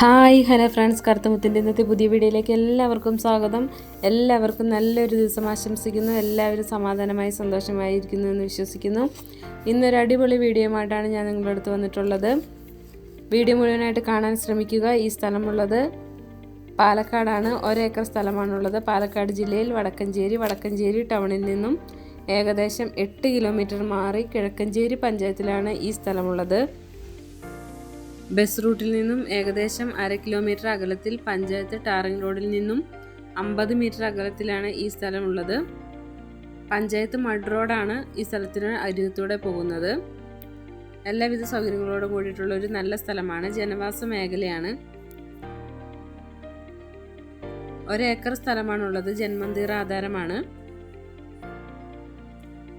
Hi hello friends. കറുത്തമുത്തിന്റെ ഇന്നത്തെ പുതിയ വീഡിയോയിലേക്ക് എല്ലാവർക്കും സ്വാഗതം. എല്ലാവർക്കും നല്ലൊരു ദിവസം ആശംസിക്കുന്നു. എല്ലാവരും സമാധാനമായി സന്തോഷമായിരിക്കുന്നു എന്ന് വിശ്വസിക്കുന്നു. ഇന്നൊരു അടിപൊളി വീഡിയോയുമായിട്ടാണ് ഞാൻ നിങ്ങളുടെ അടുത്ത് വന്നിട്ടുള്ളത്. വീഡിയോ മുഴുവനായിട്ട് കാണാൻ ശ്രമിക്കുക. ഈ സ്ഥലമുള്ളത് പാലക്കാടാണ്. ഒരേക്കർ സ്ഥലമാണുള്ളത്. പാലക്കാട് ജില്ലയിൽ വടക്കഞ്ചേരി വടക്കഞ്ചേരി ടൗണിൽ നിന്നും ഏകദേശം എട്ട് കിലോമീറ്റർ മാറി കിഴക്കഞ്ചേരി പഞ്ചായത്തിലാണ് ഈ സ്ഥലമുള്ളത്. ബസ് റൂട്ടിൽ നിന്നും ഏകദേശം അര കിലോമീറ്റർ അകലത്തിൽ പഞ്ചായത്ത് ടാറിംഗ് റോഡിൽ നിന്നും അമ്പത് മീറ്റർ അകലത്തിലാണ് ഈ സ്ഥലമുള്ളത്. പഞ്ചായത്ത് മഡ് റോഡാണ് ഈ സ്ഥലത്തിന് അരികത്തൂടെ പോകുന്നത്. എല്ലാവിധ സൗകര്യങ്ങളോടും കൂടിയിട്ടുള്ള ഒരു നല്ല സ്ഥലമാണ്. ജനവാസ മേഖലയാണ്. ഒരേക്കർ സ്ഥലമാണുള്ളത്. ജന്മന്തിർ ആധാരമാണ്.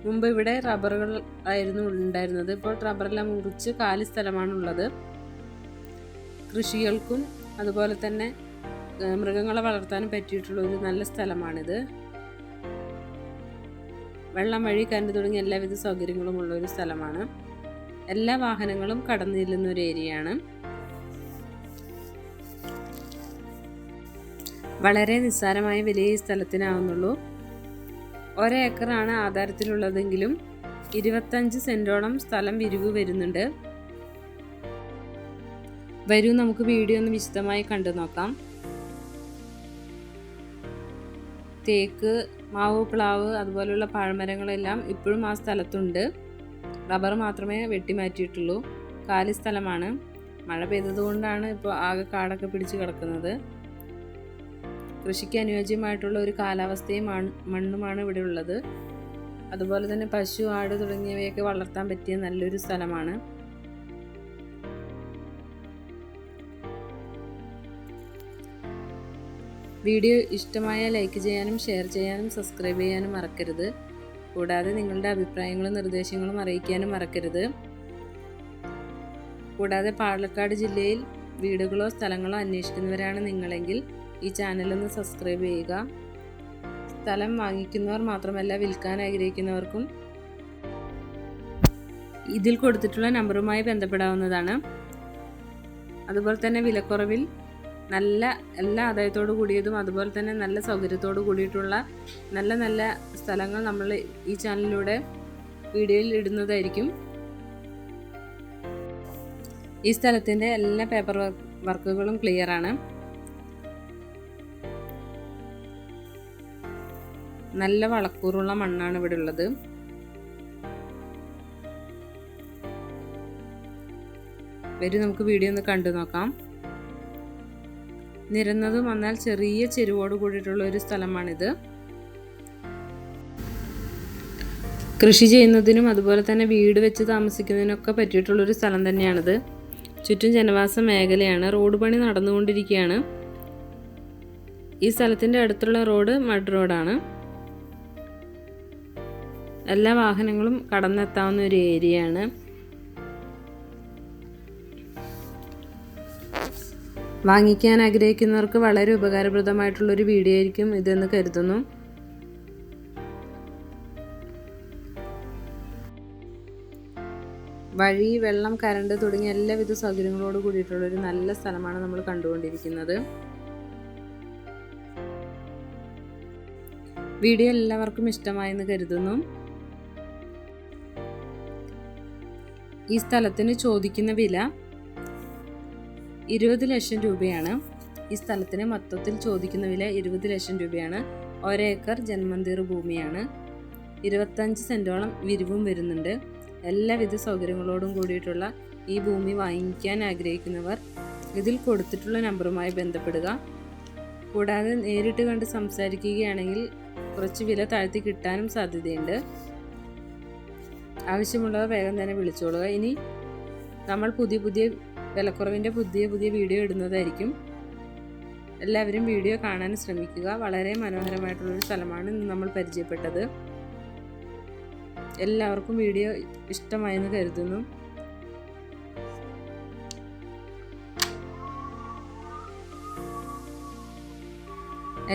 മുമ്പ് ഇവിടെ റബ്ബറുകൾ ആയിരുന്നു ഉണ്ടായിരുന്നത്. ഇപ്പോൾ റബ്ബറെല്ലാം മുറിച്ച് കാലി സ്ഥലമാണുള്ളത് കൃഷികൾക്കും അതുപോലെ തന്നെ മൃഗങ്ങളെ വളർത്താനും പറ്റിയിട്ടുള്ള ഒരു നല്ല സ്ഥലമാണിത്. വെള്ളം വഴി കരണ്ട് തുടങ്ങിയ എല്ലാവിധ സൗകര്യങ്ങളും ഉള്ള ഒരു സ്ഥലമാണ്. എല്ലാ വാഹനങ്ങളും കടന്നു ചെല്ലുന്ന ഒരു ഏരിയയാണ്. വളരെ നിസ്സാരമായ വില ഈ സ്ഥലത്തിനാവുന്നുള്ളൂ. ഒരേക്കറാണ് ആധാരത്തിലുള്ളതെങ്കിലും ഇരുപത്തഞ്ച് സെന്റോളം സ്ഥലം വിരിവ് വരുന്നുണ്ട്. വരൂ നമുക്ക് വീഡിയോ ഒന്ന് വിശദമായി കണ്ടു നോക്കാം. തേക്ക് മാവ് പ്ലാവ് അതുപോലെയുള്ള പഴമരങ്ങളെല്ലാം ഇപ്പോഴും ആ സ്ഥലത്തുണ്ട്. റബ്ബർ മാത്രമേ വെട്ടിമാറ്റിയിട്ടുള്ളൂ. കാലി സ്ഥലമാണ്. മഴ പെയ്തതുകൊണ്ടാണ് ഇപ്പോൾ ആകെ കാടൊക്കെ പിടിച്ച് കിടക്കുന്നത്. കൃഷിക്ക് അനുയോജ്യമായിട്ടുള്ള ഒരു കാലാവസ്ഥയും മണ്ണുമാണ് ഇവിടെ ഉള്ളത്. അതുപോലെ തന്നെ പശു ആട് തുടങ്ങിയവയൊക്കെ വളർത്താൻ പറ്റിയ നല്ലൊരു സ്ഥലമാണ്. വീഡിയോ ഇഷ്ടമായ ലൈക്ക് ചെയ്യാനും ഷെയർ ചെയ്യാനും സബ്സ്ക്രൈബ് ചെയ്യാനും മറക്കരുത്. കൂടാതെ നിങ്ങളുടെ അഭിപ്രായങ്ങളും നിർദ്ദേശങ്ങളും അറിയിക്കാനും മറക്കരുത്. കൂടാതെ പാലക്കാട് ജില്ലയിൽ വീടുകളോ സ്ഥലങ്ങളോ അന്വേഷിക്കുന്നവരാണ് നിങ്ങളെങ്കിൽ ഈ ചാനലൊന്ന് സബ്സ്ക്രൈബ് ചെയ്യുക. സ്ഥലം വാങ്ങിക്കുന്നവർ മാത്രമല്ല വിൽക്കാൻ ആഗ്രഹിക്കുന്നവർക്കും ഇതിൽ കൊടുത്തിട്ടുള്ള നമ്പറുമായി ബന്ധപ്പെടാവുന്നതാണ്. അതുപോലെ തന്നെ വിലക്കുറവിൽ നല്ല എല്ലാ ആദായത്തോടു കൂടിയതും അതുപോലെ തന്നെ നല്ല സൗകര്യത്തോടു കൂടിയിട്ടുള്ള നല്ല നല്ല സ്ഥലങ്ങൾ നമ്മൾ ഈ ചാനലിലൂടെ വീഡിയോയിൽ ഇടുന്നതായിരിക്കും. ഈ സ്ഥലത്തിന്റെ എല്ലാ പേപ്പർ വർക്കുകളും ക്ലിയർ ആണ്. നല്ല വളക്കൂറുള്ള മണ്ണാണ് ഇവിടെ ഉള്ളത്. വരും നമുക്ക് വീഡിയോ ഒന്ന് കണ്ടു നോക്കാം. നിരന്നതും എന്നാൽ ചെറിയ ചെരുവോട് കൂടിയിട്ടുള്ള ഒരു സ്ഥലമാണിത്. കൃഷി ചെയ്യുന്നതിനും അതുപോലെ തന്നെ വീട് വെച്ച് താമസിക്കുന്നതിനൊക്കെ പറ്റിയിട്ടുള്ളൊരു സ്ഥലം തന്നെയാണിത്. ചുറ്റും ജനവാസ മേഖലയാണ്. റോഡ് പണി നടന്നുകൊണ്ടിരിക്കുകയാണ്. ഈ സ്ഥലത്തിന്റെ അടുത്തുള്ള റോഡ് മഡ് റോഡാണ്. എല്ലാ വാഹനങ്ങളും കടന്നെത്താവുന്ന ഒരു ഏരിയയാണ്. വാങ്ങിക്കാൻ ആഗ്രഹിക്കുന്നവർക്ക് വളരെ ഉപകാരപ്രദമായിട്ടുള്ളൊരു വീഡിയോ ആയിരിക്കും ഇതെന്ന് കരുതുന്നു. വഴി വെള്ളം കരണ്ട് തുടങ്ങിയ എല്ലാവിധ സൗകര്യങ്ങളോട് കൂടിയിട്ടുള്ള ഒരു നല്ല സ്ഥലമാണ് നമ്മൾ കണ്ടുകൊണ്ടിരിക്കുന്നത്. വീഡിയോ എല്ലാവർക്കും ഇഷ്ടമായെന്ന് കരുതുന്നു. ഈ സ്ഥലത്തിന് ചോദിക്കുന്ന വില ഇരുപത് ലക്ഷം രൂപയാണ്. ഈ സ്ഥലത്തിന് മൊത്തത്തിൽ ചോദിക്കുന്ന വില ഇരുപത് ലക്ഷം രൂപയാണ്. ഒരേക്കർ ജന്മന്തീർ ഭൂമിയാണ്. ഇരുപത്തഞ്ച് സെന്റോളം വിരിവും വരുന്നുണ്ട്. എല്ലാവിധ സൗകര്യങ്ങളോടും കൂടിയിട്ടുള്ള ഈ ഭൂമി വാങ്ങിക്കാൻ ആഗ്രഹിക്കുന്നവർ ഇതിൽ കൊടുത്തിട്ടുള്ള നമ്പറുമായി ബന്ധപ്പെടുക. കൂടാതെ നേരിട്ട് കണ്ട് സംസാരിക്കുകയാണെങ്കിൽ കുറച്ച് വില താഴ്ത്തി കിട്ടാനും സാധ്യതയുണ്ട്. ആവശ്യമുള്ളവർ വേഗം തന്നെ വിളിച്ചോളുക. ഇനി നമ്മൾ പുതിയ പുതിയ വിലക്കുറവിന്റെ പുതിയ പുതിയ വീഡിയോ ഇടുന്നതായിരിക്കും. എല്ലാവരും വീഡിയോ കാണാൻ ശ്രമിക്കുക. വളരെ മനോഹരമായിട്ടുള്ളൊരു സ്ഥലമാണ് ഇന്ന് നമ്മൾ പരിചയപ്പെട്ടത്. എല്ലാവർക്കും വീഡിയോ ഇഷ്ടമായെന്ന് കരുതുന്നു.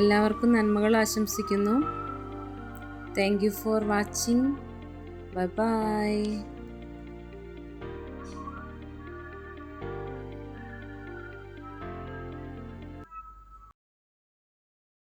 എല്ലാവർക്കും നന്മകൾ ആശംസിക്കുന്നു. Thank you for watching bye bye